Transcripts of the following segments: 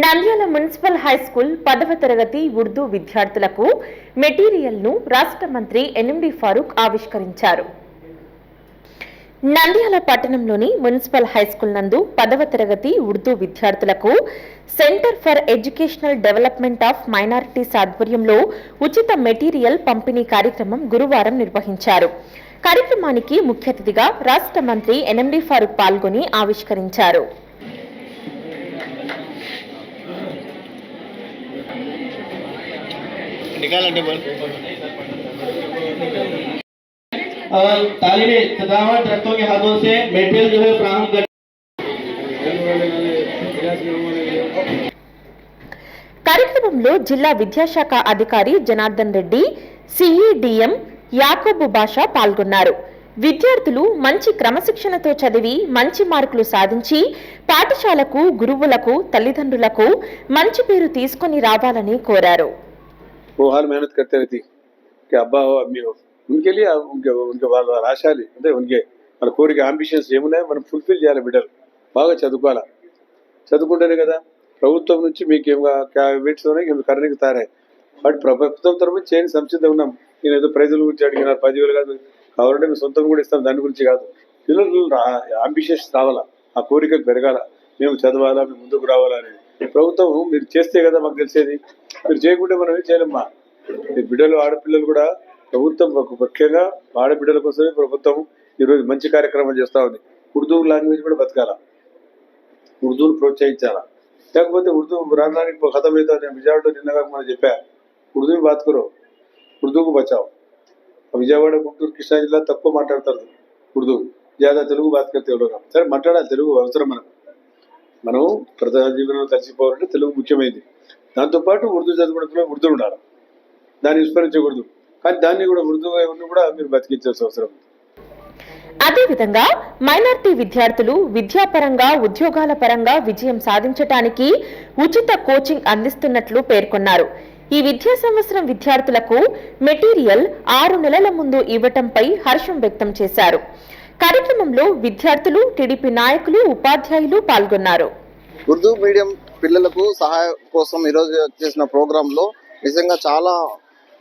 Nandyal municipal high school పదవ తరగతి ఉర్దూ విద్యార్థులకు మెటీరియల్ను రాష్ట్ర మంత్రి ఎన్ఎండి ఫారూక్ ఆవిష్కరించారు. నంద్యాల పట్టణంలోని మున్సిపల్ హై స్కూల్ నందు పదవ తరగతి ఉర్దూ విద్యార్థులకు centre for educational development of minorities ఆధ్వర్యంలో ఉచిత మెటీరియల్ పంపిణీ కార్యక్రమం గురువారం నిర్వహించారు. కార్యక్రమానికి ముఖ్య అతిథిగా రాష్ట్ర మంత్రి ఎన్ఎండి ఫారూక్ పాల్గొని ఆవిష్కరించారు. निकाल टेबल तालीम तदावत रखतों के हाथों से मेटेरियल जो है फ्राहम कर కార్యక్రమంలో జిల్లా విద్యాశాఖ అధికారి జనార్దన్ రెడ్డి సిఈడిఎం యాకోబు బాషా పాల్గొన్నారు విద్యార్థులు మంచి క్రమశిక్షణతో చదివి మంచి మార్కులు సాధించి పాఠశాలకు గురువులకు తల్లిదండ్రులకు మంచి పేరు తీసుకొని రావాలని కోరారు वो हर मेहनत करते रहती कि अब्बा हो अम्मी हो उनके लिए उनके उनके వాళ్ళ ఆశాలు అంటే ఉనికి మన కోరిక అంబిషన్స్ ఏమున్నాయి మనం ఫుల్ఫిల్ చేయాలి బిడ్డలు బాగా చదువుకోవాలా చదువుకుంటేనే కదా ప్రభుత్వం నుంచి మీకు ఏం వీటిస్ ఉన్నాయి ఇంకా కరణికి తారాయి బట్ ప్రభుత్వం తరఫున చేయని సంసిద్ధం ఉన్నాం నేను ఏదో ప్రజల గురించి అడిగినారు పదివేలు కాదు కావాలంటే మేము సొంతం కూడా ఇస్తాం దాని గురించి కాదు పిల్లలు అంబిషన్స్ రావాలా ఆ కోరిక పెరగాల మేము చదవాలా మేము ముందుకు రావాలా అనేది ప్రభుత్వం మీరు చేస్తే కదా మాకు తెలిసేది. మీరు చేయకుంటే మనం ఏం చేయలేమ్మా మీ బిడ్డలు ఆడపిల్లలు కూడా ప్రభుత్వం ముఖ్యంగా ఆడబిడ్డల కోసమే ప్రభుత్వం ఈరోజు మంచి కార్యక్రమం చేస్తా ఉంది. ఉర్దూ లాంగ్వేజ్ కూడా బతకాల? ఉర్దూను ప్రోత్సహించాలా? లేకపోతే ఉర్దూ రావడానికి ఖతం అవుతుంది నేను విజయవాడలో నిన్నగా మనం చెప్పా. ఉర్దూని బాతుకురో? ఉర్దూకు బచావు. విజయవాడ గుంటూరు కృష్ణా జిల్లా తక్కువ మాట్లాడతారు ఉర్దూ. జాదా తెలుగు బాత్ తెలుగు సరే మాట్లాడాలి. తెలుగు అవసరం మనం మనం ప్రజా జీవనంలో కలిసిపోవాలంటే తెలుగు ముఖ్యమైనది. దాంతోపాటు ఉర్దూ చదువుకోవడంలో ఉర్దూ ఉండాలి. దాన్ని విస్మరించకూడదు. కానీ దాన్ని కూడా ఉర్దూగా ఉన్న కూడా మీరు బతికించాల్సిన అవసరం ఉంది. అదేవిధంగా మైనార్టీ విద్యార్థులు విద్యాపరంగా ఉద్యోగాల పరంగా విజయం సాధించటానికి ఉచిత కోచింగ్ అందిస్తున్నట్లు పేర్కొన్నారు. ఈ విద్యా సంవత్సరం విద్యార్థులకు మెటీరియల్ ఆరు నెలల ముందు ఇవ్వటంపై హర్షం వ్యక్తం చేశారు. కార్యక్రమంలో విద్యార్థులు టీడీపీ నాయకులు ఉపాధ్యాయులు పాల్గొన్నారు. ఉర్దూ మీడియం పిల్లలకు సహాయం కోసం ఈరోజు చేసిన ప్రోగ్రాంలో నిజంగా చాలా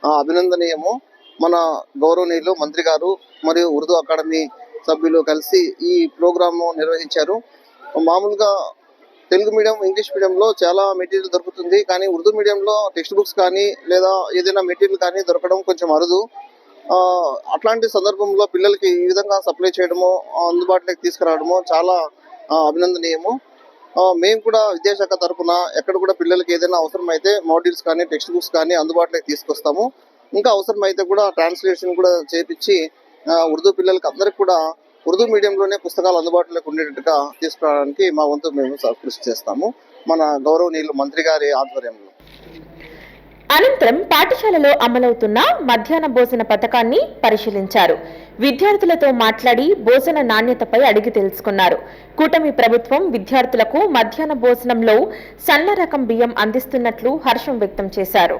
అభినందనీయము. మన గౌరవనీయులు మంత్రి గారు మరియు ఉర్దూ అకాడమీ సభ్యులు కలిసి ఈ ప్రోగ్రామ్ నిర్వహించారు. మామూలుగా తెలుగు మీడియం ఇంగ్లీష్ మీడియంలో చాలా మెటీరియల్ దొరుకుతుంది. కానీ ఉర్దూ మీడియంలో టెక్స్ట్ బుక్స్ కానీ లేదా ఏదైనా మెటీరియల్ కానీ దొరకడం కొంచెం అరుదు. అట్లాంటి సందర్భంలో పిల్లలకి ఈ విధంగా సప్లై చేయడము అందుబాటులోకి తీసుకురావడము చాలా అభినందనీయము. మేము కూడా విద్యాశాఖ తరఫున ఎక్కడ కూడా పిల్లలకి ఏదైనా అవసరం అయితే మోడ్యూల్స్ కానీ టెక్స్ట్ బుక్స్ కానీ అందుబాటులోకి తీసుకొస్తాము. ఇంకా అవసరం అయితే కూడా ట్రాన్స్లేషన్ కూడా చేపించి ఉర్దూ పిల్లలకి అందరికి కూడా ఉర్దూ మీడియంలోనే పుస్తకాలు అందుబాటులోకి ఉండేటట్టుగా తీసుకురావడానికి మా వంతు మేము స- కృషి చేస్తాము. మన గౌరవనీయులు మంత్రి గారి ఆధ్వర్యంలో. అనంతరం పాఠశాలలో అమలవుతున్న మధ్యాహ్న భోజన పథకాన్ని పరిశీలించారు. విద్యార్థులతో మాట్లాడి భోజన నాణ్యతపై అడిగి తెలుసుకున్నారు. కూటమి ప్రభుత్వం విద్యార్థులకు మధ్యాహ్న భోజనంలో సన్న రకం బియ్యం అందిస్తున్నట్లు హర్షం వ్యక్తం చేశారు.